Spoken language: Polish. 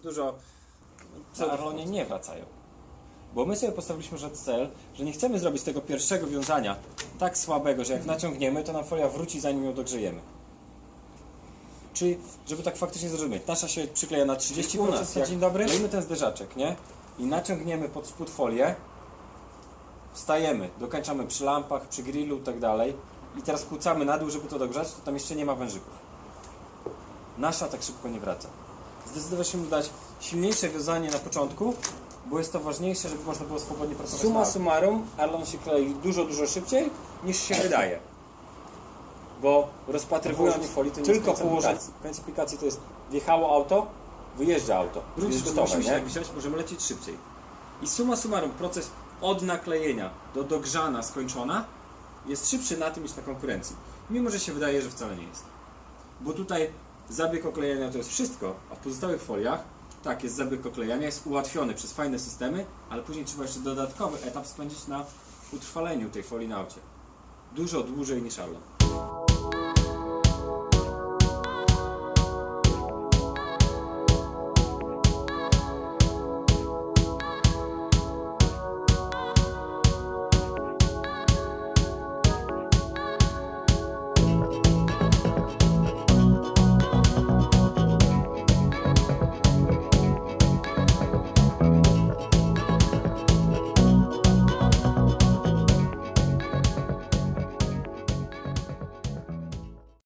dużo Na Arlonie nie wracają. Bo my sobie postawiliśmy że cel, że nie chcemy zrobić tego pierwszego wiązania tak słabego, że jak naciągniemy, to nam folia wróci zanim ją dogrzejemy. Czyli, żeby tak faktycznie zrozumieć, nasza się przykleja na 30% U nas, na jak dzień dobry, klejmy ten zderzaczek, nie? I naciągniemy pod spód folię, wstajemy, dokończamy przy lampach, przy grillu i tak dalej i teraz kłócamy na dół, żeby to dogrzać, to tam jeszcze nie ma wężyków. Nasza tak szybko nie wraca. Zdecydowaliśmy dać silniejsze wiązanie na początku, bo jest to ważniejsze, żeby można było swobodnie pracować Suma summarum, Arlon się klei dużo, dużo szybciej niż się wydaje. Bo rozpatrywując folii to nie tylko położenie, koniec aplikacji to jest wjechało auto, wyjeżdża auto, jest gotowe, musimy nie? tak wisiać, możemy lecieć szybciej. I suma summarum, proces od naklejenia do dogrzana skończona jest szybszy na tym niż na konkurencji. Mimo, że się wydaje, że wcale nie jest. Bo tutaj zabieg oklejania to jest wszystko, a w pozostałych foliach tak, jest zabieg oklejania, jest ułatwiony przez fajne systemy, ale później trzeba jeszcze dodatkowy etap spędzić na utrwaleniu tej folii na aucie. Dużo dłużej niż Arlon.